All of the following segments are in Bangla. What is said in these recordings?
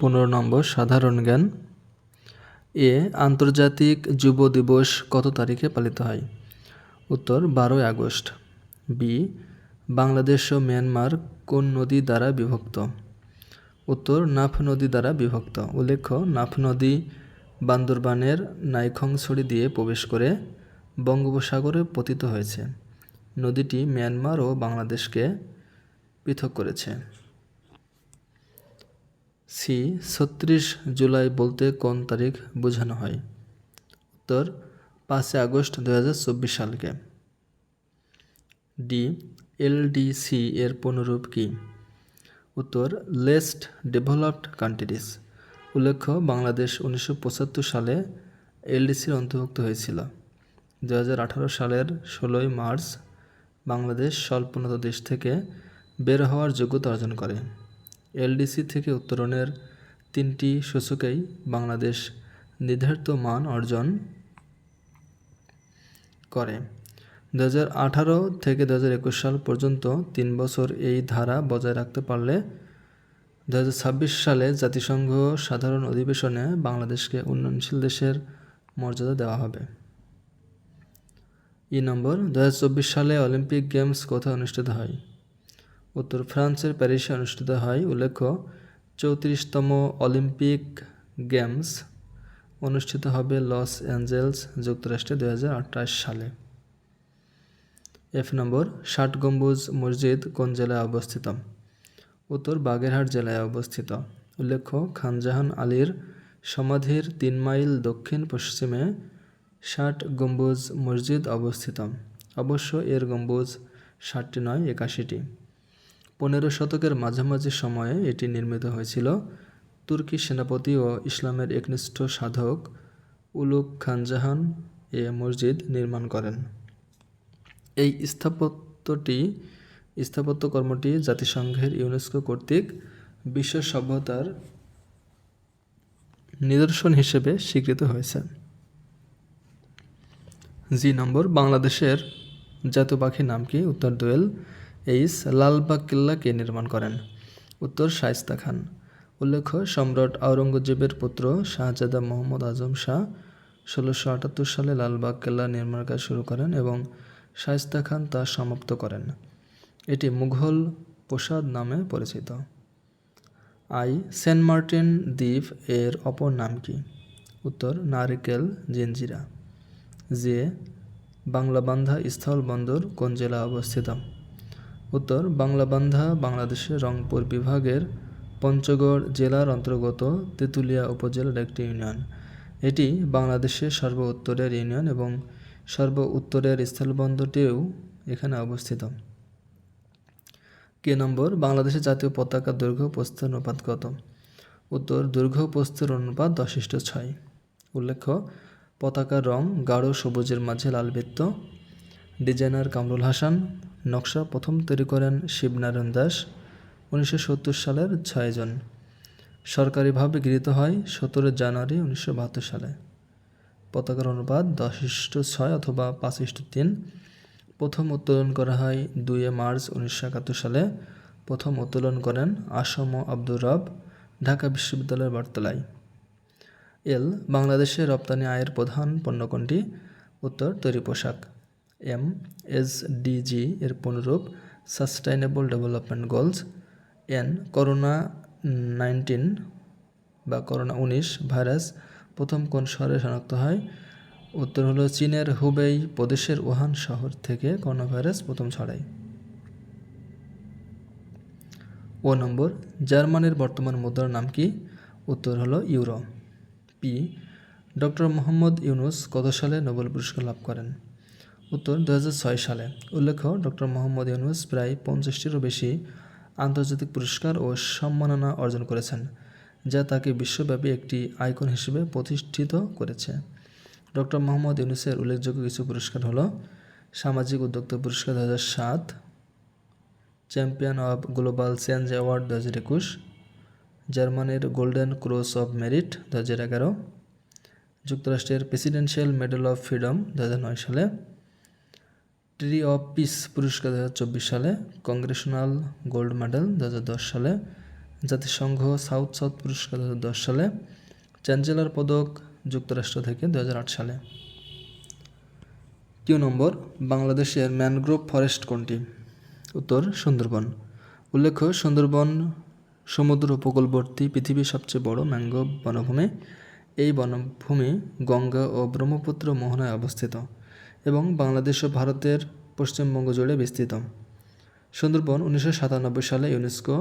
পনেরো নম্বর, সাধারণ জ্ঞান। এ, আন্তর্জাতিক যুব দিবস কত তারিখে পালিত হয়? উত্তর, বারোই আগস্ট। বি, বাংলাদেশ ও মিয়ানমার কোন নদী দ্বারা বিভক্ত? উত্তর, নাফ নদী দ্বারা বিভক্ত। উল্লেখ্য, নাফ নদী বান্দরবানের নাইখংছড়ি দিয়ে প্রবেশ করে বঙ্গোপসাগরে পতিত হয়েছে। নদীটি মিয়ানমার ও বাংলাদেশকে পৃথক করেছে। সি, ছত্রিশ জুলাই বলতে কোন তারিখ বোঝানো হয়? উত্তর, পাঁচই আগস্ট দু চব্বিশ সালকে। ডি এলডিসি এর পুনরূপ কি? উত্তর, লেস্ট ডেভেলপড কান্ট্রিজ। উল্লেখ্য, বাংলাদেশ উনিশশো পঁচাত্তর সালে এলডিসির অন্তর্ভুক্ত হয়েছিল। দু হাজার আঠারো সালের ষোলোই মার্চ বাংলাদেশ স্বল্পোন্নত দেশ থেকে বের হওয়ার যোগ্যতা অর্জন করে। এলডিসি থেকে উত্তরণের তিনটি সূচকেই বাংলাদেশ নির্ধারিত মান অর্জন করে। দু আঠারো থেকে দু একুশ সাল পর্যন্ত তিন বছর এই ধারা বজায় রাখতে পারলে দু ছাব্বিশ সালে জাতিসংঘ সাধারণ অধিবেশনে বাংলাদেশকে উন্নয়নশীল দেশের মর্যাদা দেওয়া হবে। ই নম্বর দু হাজার চব্বিশ সালে অলিম্পিক গেমস কোথায় অনুষ্ঠিত হয়? উত্তর ফ্রান্সের প্যারিসে অনুষ্ঠিত হয় উল্লেখ্য, চৌত্রিশতম অলিম্পিক গেমস অনুষ্ঠিত হবে লস অ্যাঞ্জেলস যুক্তরাষ্ট্রে দুহাজার আঠাশ সালে। এফ নম্বর, ষাট গম্বুজ মসজিদ কোন জেলায় অবস্থিত? উত্তর, বাগেরহাট জেলায় অবস্থিত। উল্লেখ্য, খানজাহান আলীর সমাধির তিন মাইল দক্ষিণ পশ্চিমে ষাট গম্বুজ মসজিদ অবস্থিত। অবশ্য এর গম্বুজ ষাটটি নয়, একাশিটি। পনেরো শতকের মাঝামাঝি সময়ে এটি নির্মিত হয়েছিল। তুর্কি সেনাপতি ও ইসলামের একনিষ্ঠ সাধক উলুক খানজাহান এ মসজিদ নির্মাণ করেন। এই স্থাপত্যটি, স্থাপত্য কর্মটি জাতিসংঘের ইউনেস্কো কর্তৃক বিশ্ব সভ্যতার নিদর্শন হিসেবে স্বীকৃত হয়েছে। জি নম্বর, বাংলাদেশের জাতীয় পাখির নাম কি? উত্তর দোয়েল। এইস লালবাগ কিল্লা কে নির্মাণ করেন। উত্তর শায়স্তা খান। উল্লেখ্য, সম্রাট আওরঙ্গজেবের পুত্র শাহজাদা মোহাম্মদ আজম শাহ ষোলোশো আটাত্তর সালে লালবাগ কেল্লা নির্মাণ কাজ শুরু করেন এবং শায়স্তা খান তা সমাপ্ত করেন। এটি মুঘল প্রসাদ নামে পরিচিত। আই সেন্ট মার্টিন দ্বীপ এর অপর নাম কি? উত্তর, নারিকেল জিঞ্জিরা। যে বাংলাবান্ধা স্থল বন্দর কোন জেলা অবস্থিত? উত্তর বাংলাবান্ধা, বাংলাদেশের রংপুর বিভাগের পঞ্চগড় জেলার অন্তর্গত তেঁতুলিয়া উপজেলার একটি ইউনিয়ন। এটি বাংলাদেশের সর্ব উত্তরের ইউনিয়ন এবং সর্ব উত্তরের স্থলবন্দরটিও এখানে অবস্থিত। কে নম্বর? বাংলাদেশের জাতীয় পতাকা দৈর্ঘ্য প্রস্থের অনুপাত কত? উত্তর, দৈর্ঘ্য, প্রস্থের অনুপাত দশিষ্ট ছয়। উল্লেখ্য, পতাকার রং গাঢ় সবুজের মাঝে লাল বৃত্ত। ডিজাইনার কামরুল হাসান। নকশা প্রথম তৈরি করেন শিবনারায়ণ দাস, উনিশশো সত্তর সালের ছয় জন। সরকারিভাবে গৃহীত হয় সতেরো জানুয়ারি উনিশশো বাহাত্তর সালে। পতাকার অনুপাত দশ ইষ্ট ছয় অথবা পাঁচ ইষ্ট তিন। প্রথম উত্তোলন করা হয় দুই মার্চ উনিশশো একাত্তর সালে। প্রথম উত্তোলন করেন আসম আব্দুর রব, ঢাকা বিশ্ববিদ্যালয়ের বটতলায় এল বাংলাদেশের রপ্তানি আয়ের প্রধান পণ্য কোনটি? উত্তর, তৈরি পোশাক। এম এস ডিজি এর পুনরূপ সাস্টেইনেবল ডেভেলপমেন্ট গোলস এন করোনা নাইনটিন বা করোনা উনিশ ভাইরাস প্রথম কোন শহরে শনাক্ত হয়? উত্তর হলো চীনের হুবেই প্রদেশের ওহান শহর থেকে করোনা ভাইরাস প্রথম ছড়ায়। ও নম্বর, জার্মানির বর্তমান মুদ্রার নাম কি? উত্তর হলো euro. P, doctor Mohammad Yunus কত সালে নোবেল পুরস্কার লাভ করেন? উত্তর দু হাজার ছয় সালে। উল্লেখ্য, ডক্টর মোহাম্মদ ইউনুস প্রায় পঞ্চাশটিরও বেশি আন্তর্জাতিক পুরস্কার ও সম্মাননা অর্জন করেছেন, যা তাকে বিশ্বব্যাপী একটি আইকন হিসেবে প্রতিষ্ঠিত করেছে। ডক্টর মোহাম্মদ ইউনুসের উল্লেখযোগ্য কিছু পুরস্কার হলো, সামাজিক উদ্যোক্তা পুরস্কার দু সাত, champion of global change award দু হাজার একুশ, জার্মানির গোল্ডেন ক্রস অফ মেরিট দু হাজার এগারো, যুক্তরাষ্ট্রের প্রেসিডেন্সিয়াল মেডেল অফ ফ্রিডম দু হাজার নয় সালে ট্রি অফ পিস পুরস্কার দু হাজার চব্বিশ সালে কংগ্রেশনাল গোল্ড মেডেল দু হাজার দশ সালে, জাতিসংঘ সাউথ সাউথ পুরস্কার দু হাজার দশ সালে চ্যান্সেলর পদক যুক্তরাষ্ট্র থেকে দু সালে। কিউ নম্বর বাংলাদেশের ম্যানগ্রোভ ফরেস্ট কোনটি? উত্তর, সুন্দরবন। উল্লেখ্য, সুন্দরবন সমুদ্র উপকূলবর্তী পৃথিবীর সবচেয়ে বড় ম্যানগ্রোভ বনভূমি। এই বনভূমি গঙ্গা ও ব্রহ্মপুত্র মোহনায় অবস্থিত। এবং বাংলাদেশ ও ভারতের পশ্চিমবঙ্গ জুড়ে বিস্তৃত। সুন্দরবন উনিশশো সাতানব্বই সালে ইউনেস্কো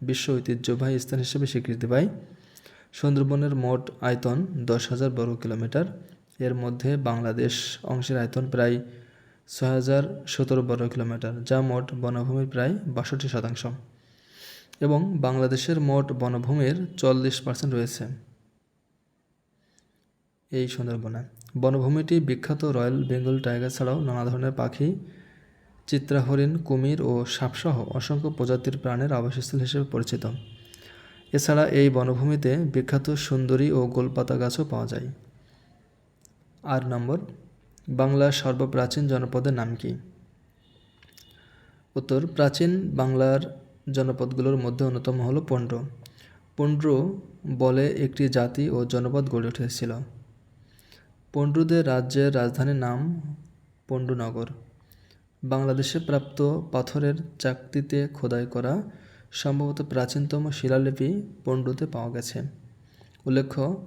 বিশ্ব ঐতিহ্যবাহী স্থান হিসেবে স্বীকৃতি পায়। সুন্দরবনের মোট আয়তন দশ হাজার বর্গ কিলোমিটার। এর মধ্যে বাংলাদেশ অংশের আয়তন প্রায় ছয় হাজার সতেরো বর্গ কিলোমিটার, যা মোট বনভূমির প্রায় বাষট্টি শতাংশ। এবং বাংলাদেশের মোট বনভূমির চল্লিশ পার্সেন্ট রয়েছে। এই সুন্দরবনে বনভূমিটি বিখ্যাত রয়্যাল বেঙ্গল টাইগার ছাড়াও নানা ধরনের পাখি, চিত্রাহরিণ, কুমির ও সাপসহ অসংখ্য প্রজাতির প্রাণের আবাসস্থল হিসেবে পরিচিত। এছাড়া এই বনভূমিতে বিখ্যাত সুন্দরী ও গোলপাতা গাছও পাওয়া যায়। আট নম্বর, বাংলার সর্বপ্রাচীন জনপদের নাম কি? উত্তর, প্রাচীন বাংলার জনপদগুলোর মধ্যে অন্যতম হলো পণ্ড পণ্ড বলে একটি জাতি ও জনপদ গড়ে উঠেছিল। পণ্ডুদের রাজ্যের রাজধানীর নাম পণ্ডুনগর। বাংলাদেশে প্রাপ্ত পাথরের চাকতিতে খোদাই করা সম্ভবত প্রাচীনতম শিলালিপি পণ্ডুতে পাওয়া গেছে। উল্লেখ্য,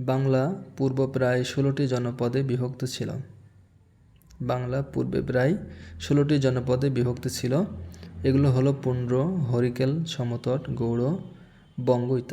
বাংলা পূর্ব প্রায় ষোলোটি জনপদে বিভক্ত ছিল। বাংলা পূর্বে প্রায় ষোলোটি জনপদে বিভক্ত ছিল। এগুলো হলো পুণ্ড্র হরিকেল, সমতট, গৌড়, বঙ্গ ইত্যাদি।